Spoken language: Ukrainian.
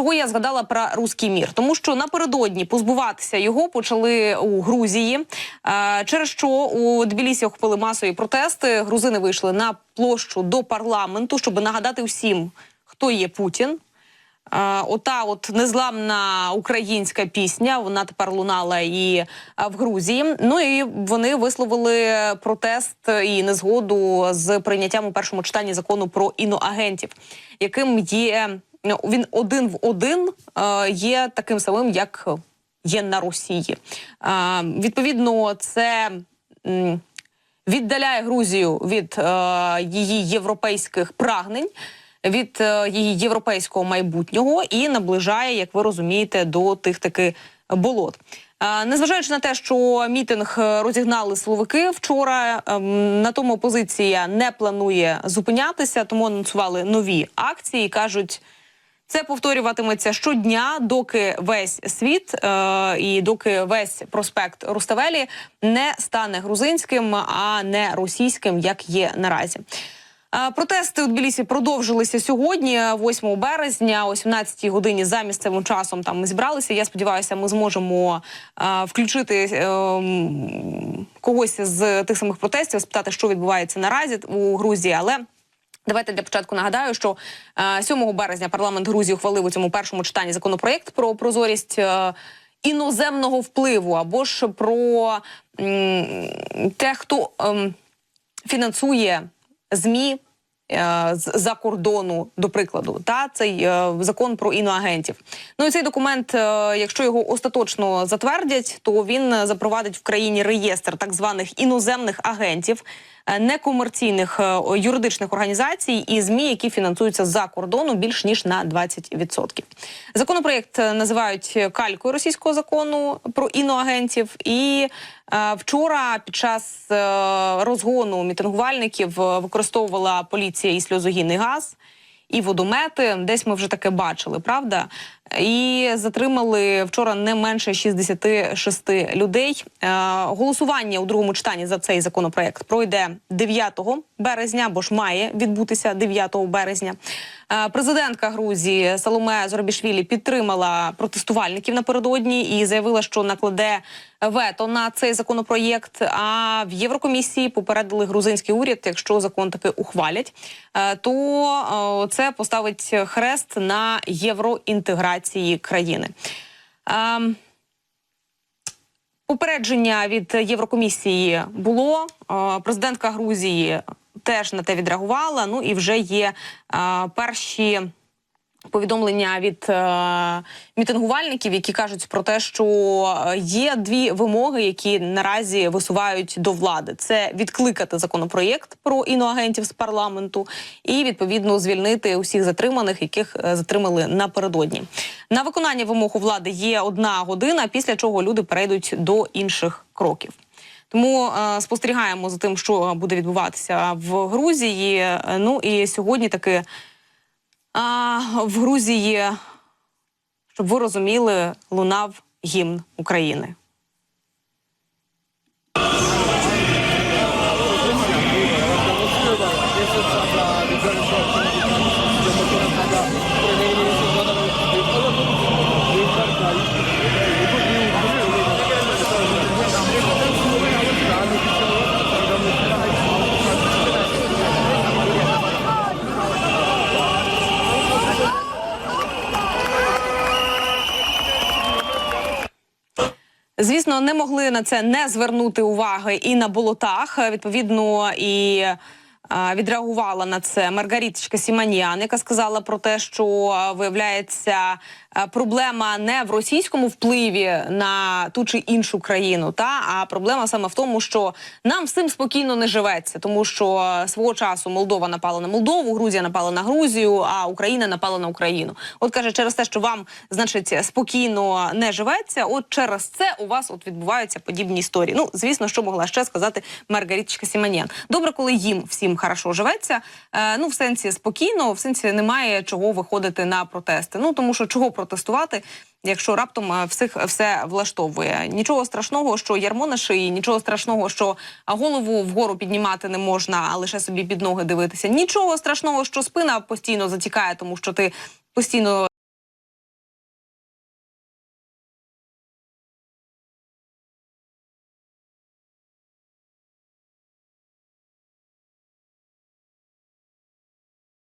Чого я згадала про руський мір? Тому що напередодні позбуватися його почали у Грузії, е, через що у Тбілісі охопили масові протести. Грузини вийшли на площу до парламенту, щоб нагадати всім, хто є Путін. Е, Ота от незламна українська пісня. Вона тепер лунала і е, в Грузії. Ну і вони висловили протест і незгоду з прийняттям у першому читанні закону про іноагентів, яким є він один в один е, є таким самим, як є на Росії. Е, Відповідно, це. Віддаляє Грузію від е, її європейських прагнень, від е, її європейського майбутнього і наближає, як ви розумієте, до тих таки болот. Е, Незважаючи на те, що мітинг розігнали силовики вчора, ем, на тому опозиція не планує зупинятися, тому анонсували нові акції. кажуть, це повторюватиметься щодня, доки весь світ е, і доки весь проспект Руставелі не стане грузинським, а не російським, як є наразі. Е, Протести у Тбілісі продовжилися сьогодні, 8 березня, о 17 годині за місцевим часом. Там ми зібралися. Я сподіваюся, ми зможемо е, включити е, когось з тих самих протестів, спитати, що відбувається наразі у Грузії, але. Давайте для початку нагадаю, що е, 7 березня парламент Грузії ухвалив у цьому першому читанні законопроєкт про прозорість е, іноземного впливу або ж про те, хто ем, фінансує змі. е, з- За кордону, до прикладу, та цей е, закон про іноагентів. Ну і цей документ, е, якщо його остаточно затвердять, то він е, запровадить в країні реєстр так званих іноземних агентів, е, некомерційних е, юридичних організацій і змі, які фінансуються за кордону більш ніж на 20%. Законопроєкт е, називають калькою російського закону про іноагентів. І е, вчора під час е, розгону мітингувальників е, використовувала поліція і сльозогінний газ. І водомети десь ми вже таке бачили, правда? І затримали вчора не менше 66 людей. Е, голосування у другому читанні за цей законопроект пройде 9 березня, бо ж має відбутися 9 березня. Е, президентка Грузії Саломе Зорбішвілі підтримала протестувальників напередодні і заявила, що накладе вето на цей законопроєкт. А в Єврокомісії попередили грузинський уряд, якщо закон таки ухвалять, е, то е, це поставить хрест на євроінтеграції країни. Ем, Попередження від Єврокомісії було. Е, Президентка Грузії теж на те відреагувала. Ну і вже є е, перші повідомлення від е, мітингувальників, які кажуть про те, що е, є дві вимоги, які наразі висувають до влади: це відкликати законопроєкт про іноагентів з парламенту і відповідно звільнити усіх затриманих, яких е, затримали напередодні. На виконання вимог у влади є одна година, після чого люди перейдуть до інших кроків. Тому е, спостерігаємо за тим, що буде відбуватися в Грузії. Е, Ну і сьогодні таки а, в Грузії, щоб ви розуміли, лунав гімн України. Звісно, не могли на це не звернути уваги і на болотах. Відповідно, і відреагувала на це Маргаріточка Сіманіан, яка сказала про те, що виявляється проблема не в російському впливі на ту чи іншу країну, та а проблема саме в тому, що нам всім спокійно не живеться, тому що свого часу Молдова напала на Молдову, Грузія напала на Грузію, а Україна напала на Україну. От каже, через те, що вам значить спокійно не живеться. От через це у вас от відбуваються подібні історії. Ну звісно, що могла ще сказати Маргаріточка Сіманіан. Добре, коли їм всім хорошо живеться. Е, ну в сенсі спокійно, в сенсі немає чого виходити на протести. Ну тому що чого протестувати, якщо раптом е, всіх все влаштовує. Нічого страшного, що ярмо на шиї, нічого страшного, що голову вгору піднімати не можна, а лише собі під ноги дивитися. Нічого страшного, що спина постійно затікає, тому що ти постійно